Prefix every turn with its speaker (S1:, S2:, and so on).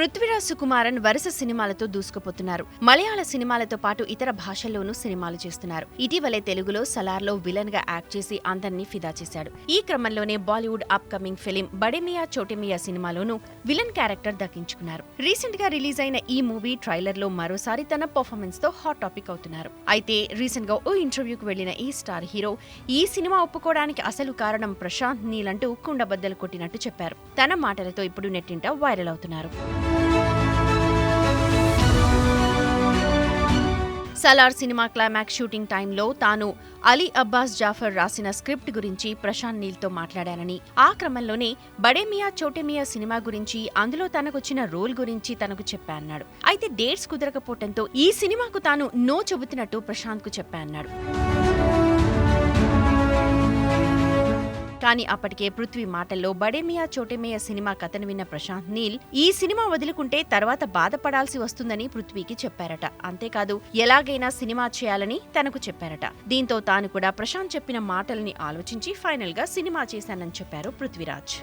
S1: పృథ్వీరాజ్ సుకుమారన్ వరుస సినిమాలతో దూసుకుపోతున్నారు. మలయాళ సినిమాలతో పాటు ఇతర భాషల్లోనూ సినిమాలు చేస్తున్నారు. ఇటీవలే తెలుగులో సలార్లో విలన్గా యాక్ట్ చేసి అందరినీ ఫిదా చేశాడు. ఈ క్రమంలోనే Bollywood upcoming film Bademiyan Chotemiyan సినిమాలోనూ villain character దక్కించుకున్నారు. రీసెంట్గా రిలీజ్ అయిన ఈ మూవీ ట్రైలర్లో మరోసారి తన పర్ఫార్మెన్స్తో హాట్ టాపిక్ అవుతున్నారు. అయితే రీసెంట్గా ఓ ఇంటర్వ్యూకి వెళ్ళిన ఈ స్టార్ హీరో ఈ సినిమా ఒప్పుకోవడానికి అసలు కారణం ప్రశాంత్ నీలంటూ కుండబద్దలు కొట్టినట్టు చెప్పారు. తన మాటలతో ఇప్పుడు నెట్టింట వైరల్ అవుతున్నారు. సలార్ సినిమా క్లైమాక్స్ షూటింగ్ టైంలో తాను అలీ అబ్బాస్ జాఫర్ రాసిన స్క్రిప్ట్ గురించి ప్రశాంత్ నీల్తో మాట్లాడానని ఆ క్రమంలోనే బడేమియా చోటేమియా సినిమా గురించి అందులో తనకొచ్చిన రోల్ గురించి తనకు చెప్పా అన్నాడు. అయితే డేట్స్ కుదరకపోవడంతో ఈ సినిమాకు తాను నో చెబుతున్నట్టు ప్రశాంత్కు చెప్పా అన్నాడు. కానీ అప్పటికే పృథ్వీ మాటల్లో బడేమియా చోటేమియా సినిమా కథను విన్న ప్రశాంత్ నీల్ ఈ సినిమా వదులుకుంటే తర్వాత బాధపడాల్సి వస్తుందని పృథ్వీకి చెప్పారట. అంతేకాదు ఎలాగైనా సినిమా చేయాలని తనకు చెప్పారట. దీంతో తాను కూడా ప్రశాంత్ చెప్పిన మాటల్ని ఆలోచించి ఫైనల్గా సినిమా చేశానని చెప్పారు పృథ్వీరాజ్.